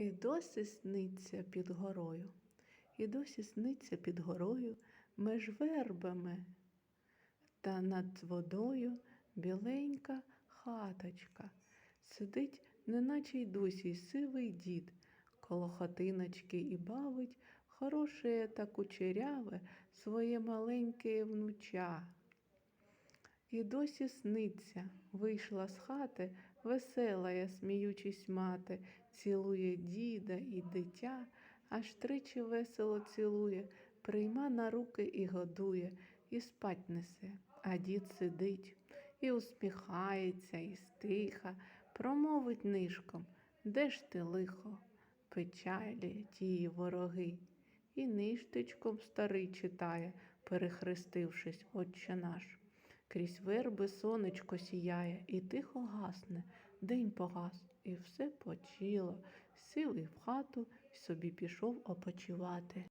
І досі сниться під горою, і досі сниться під горою меж вербами, та над водою біленька хаточка. Сидить, неначе й досі сивий дід, коло хатиночки і бавить хороше та кучеряве своє маленьке внуча. І досі сниться, вийшла з хати, веселая, сміючись мати, цілує діда і дитя, аж тричі весело цілує, прийма на руки і годує, і спать несе, а дід сидить і усміхається, і стиха, промовить нишком, де ж ти лихо, печалі тії вороги, і ништечком старий читає, перехрестившись, Отче наш. Крізь верби сонечко сіяє, і тихо гасне, день погас, і все почило. Сів і в хату, собі пішов опочивати.